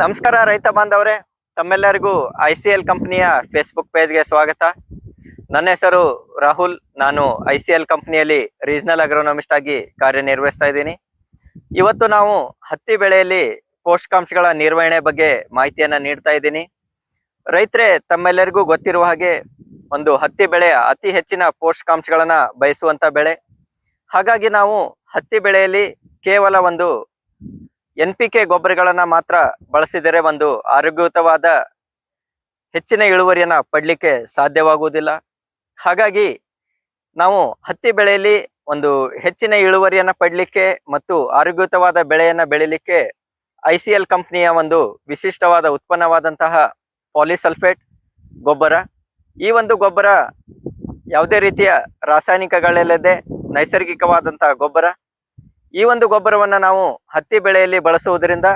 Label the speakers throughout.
Speaker 1: ನಮಸ್ಕಾರ ರೈತ ಬಾಂಧವರೇ. ತಮ್ಮೆಲ್ಲರಿಗೂ ಐ ಸಿ ಎಲ್ ಕಂಪ್ನಿಯ ಫೇಸ್ಬುಕ್ ಪೇಜ್ಗೆ ಸ್ವಾಗತ. ನನ್ನ ಹೆಸರು ರಾಹುಲ್. ನಾನು ಐ ಸಿ ಎಲ್ ಕಂಪ್ನಿಯಲ್ಲಿ ರೀಜನಲ್ ಅಗ್ರೋನಮಿಸ್ಟ್ ಆಗಿ ಕಾರ್ಯನಿರ್ವಹಿಸ್ತಾ ಇದ್ದೀನಿ. ಇವತ್ತು ನಾವು ಹತ್ತಿ ಬೆಳೆಯಲ್ಲಿ ಪೋಷಕಾಂಶಗಳ ನಿರ್ವಹಣೆ ಬಗ್ಗೆ ಮಾಹಿತಿಯನ್ನು ನೀಡ್ತಾ ಇದ್ದೀನಿ. ರೈತರೇ, ತಮ್ಮೆಲ್ಲರಿಗೂ ಗೊತ್ತಿರುವ ಹಾಗೆ ಒಂದು ಹತ್ತಿ ಬೆಳೆಯ ಅತಿ ಹೆಚ್ಚಿನ ಪೋಷಕಾಂಶಗಳನ್ನು ಬಯಸುವಂತ ಬೆಳೆ. ಹಾಗಾಗಿ ನಾವು ಹತ್ತಿ ಬೆಳೆಯಲ್ಲಿ ಕೇವಲ ಒಂದು ಎನ್ ಪಿ ಕೆ ಗೊಬ್ಬರಗಳನ್ನ ಮಾತ್ರ ಬಳಸಿದರೆ ಒಂದು ಆರೋಗ್ಯಯುತವಾದ ಹೆಚ್ಚಿನ ಇಳುವರಿಯನ್ನ ಪಡ್ಲಿಕ್ಕೆ ಸಾಧ್ಯವಾಗುವುದಿಲ್ಲ. ಹಾಗಾಗಿ ನಾವು ಹತ್ತಿ ಬೆಳೆಯಲ್ಲಿ ಒಂದು ಹೆಚ್ಚಿನ ಇಳುವರಿಯನ್ನ ಪಡ್ಲಿಕ್ಕೆ ಮತ್ತು ಆರೋಗ್ಯಯುತವಾದ ಬೆಳೆಯನ್ನ ಬೆಳಿಲಿಕ್ಕೆ ಐ ಸಿ ಎಲ್ ಕಂಪ್ನಿಯ ಒಂದು ವಿಶಿಷ್ಟವಾದ ಉತ್ಪನ್ನವಾದಂತಹ ಪಾಲಿಸಲ್ಫೇಟ್ ಗೊಬ್ಬರ. ಈ ಒಂದು ಗೊಬ್ಬರ ಯಾವುದೇ ರೀತಿಯ ರಾಸಾಯನಿಕಗಳಿಲ್ಲದೆ ನೈಸರ್ಗಿಕವಾದಂತಹ ಗೊಬ್ಬರ. ಈ ಒಂದು ಗೊಬ್ಬರವನ್ನ ನಾವು ಹತ್ತಿ ಬೆಳೆಯಲ್ಲಿ ಬಳಸುವುದರಿಂದ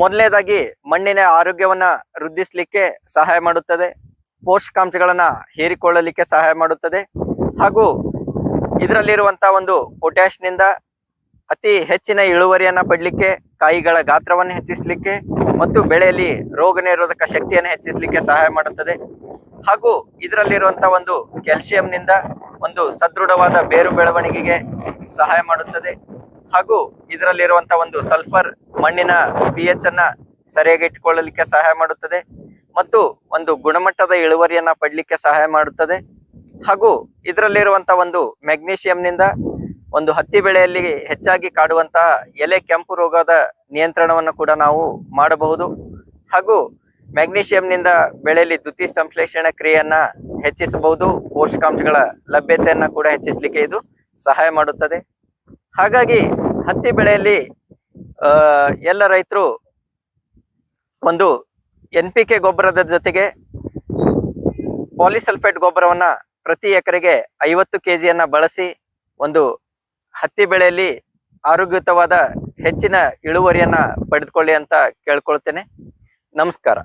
Speaker 1: ಮೊದಲನೇದಾಗಿ ಮಣ್ಣಿನ ಆರೋಗ್ಯವನ್ನ ವೃದ್ಧಿಸಲಿಕ್ಕೆ ಸಹಾಯ ಮಾಡುತ್ತದೆ. ಪೋಷಕಾಂಶಗಳನ್ನ ಹೀರಿಕೊಳ್ಳಲಿಕ್ಕೆ ಸಹಾಯ ಮಾಡುತ್ತದೆ. ಹಾಗೂ ಇದರಲ್ಲಿರುವಂತಹ ಒಂದು ಪೊಟ್ಯಾಷ್ನಿಂದ ಅತಿ ಹೆಚ್ಚಿನ ಇಳುವರಿಯನ್ನ ಪಡಲಿಕ್ಕೆ, ಕಾಯಿಗಳ ಗಾತ್ರವನ್ನು ಹೆಚ್ಚಿಸಲಿಕ್ಕೆ ಮತ್ತು ಬೆಳೆಯಲ್ಲಿ ರೋಗ ನಿರೋಧಕ ಶಕ್ತಿಯನ್ನು ಹೆಚ್ಚಿಸಲಿಕ್ಕೆ ಸಹಾಯ ಮಾಡುತ್ತದೆ. ಹಾಗೂ ಇದರಲ್ಲಿರುವಂತಹ ಒಂದು ಕ್ಯಾಲ್ಸಿಯಂನಿಂದ ಒಂದು ಸದೃಢವಾದ ಬೇರು ಬೆಳವಣಿಗೆಗೆ ಸಹಾಯ ಮಾಡುತ್ತದೆ. ಹಾಗೂ ಇದರಲ್ಲಿರುವಂತಹ ಒಂದು ಸಲ್ಫರ್ ಮಣ್ಣಿನ ಪಿ ಎಚ್ ಅನ್ನ ಸರಿಯಾಗಿ ಇಟ್ಕೊಳ್ಳಲಿಕ್ಕೆ ಸಹಾಯ ಮಾಡುತ್ತದೆ ಮತ್ತು ಒಂದು ಗುಣಮಟ್ಟದ ಇಳುವರಿಯನ್ನ ಪಡಲಿಕ್ಕೆ ಸಹಾಯ ಮಾಡುತ್ತದೆ. ಹಾಗೂ ಇದರಲ್ಲಿರುವಂತಹ ಒಂದು ಮೆಗ್ನೀಷಿಯಂನಿಂದ ಒಂದು ಹತ್ತಿ ಬೆಳೆಯಲ್ಲಿ ಹೆಚ್ಚಾಗಿ ಕಾಡುವಂತಹ ಎಲೆ ಕೆಂಪು ರೋಗದ ನಿಯಂತ್ರಣವನ್ನು ಕೂಡ ನಾವು ಮಾಡಬಹುದು. ಹಾಗೂ ಮೆಗ್ನೀಷಿಯಂನಿಂದ ಬೆಳೆಯಲ್ಲಿ ದ್ಯುತಿ ಸಂಶ್ಲೇಷಣೆ ಕ್ರಿಯೆಯನ್ನ ಹೆಚ್ಚಿಸಬಹುದು. ಪೋಷಕಾಂಶಗಳ ಲಭ್ಯತೆಯನ್ನ ಕೂಡ ಹೆಚ್ಚಿಸಲಿಕ್ಕೆ ಇದು ಸಹಾಯ ಮಾಡುತ್ತದೆ. ಹಾಗಾಗಿ ಹತ್ತಿ ಬೆಳೆಯಲ್ಲಿ ಎಲ್ಲ ರೈತರು ಒಂದು ಎನ್ ಪಿ ಕೆ ಗೊಬ್ಬರದ ಜೊತೆಗೆ ಪಾಲಿಸಲ್ಫೇಟ್ ಗೊಬ್ಬರವನ್ನ ಪ್ರತಿ ಎಕರೆಗೆ ಐವತ್ತು ಕೆ ಜಿಯನ್ನು ಬಳಸಿ ಒಂದು ಹತ್ತಿ ಬೆಳೆಯಲ್ಲಿ ಆರೋಗ್ಯಯುತವಾದ ಹೆಚ್ಚಿನ ಇಳುವರಿಯನ್ನ ಪಡೆದುಕೊಳ್ಳಿ ಅಂತ ಕೇಳ್ಕೊಳ್ತೇನೆ. ನಮಸ್ಕಾರ.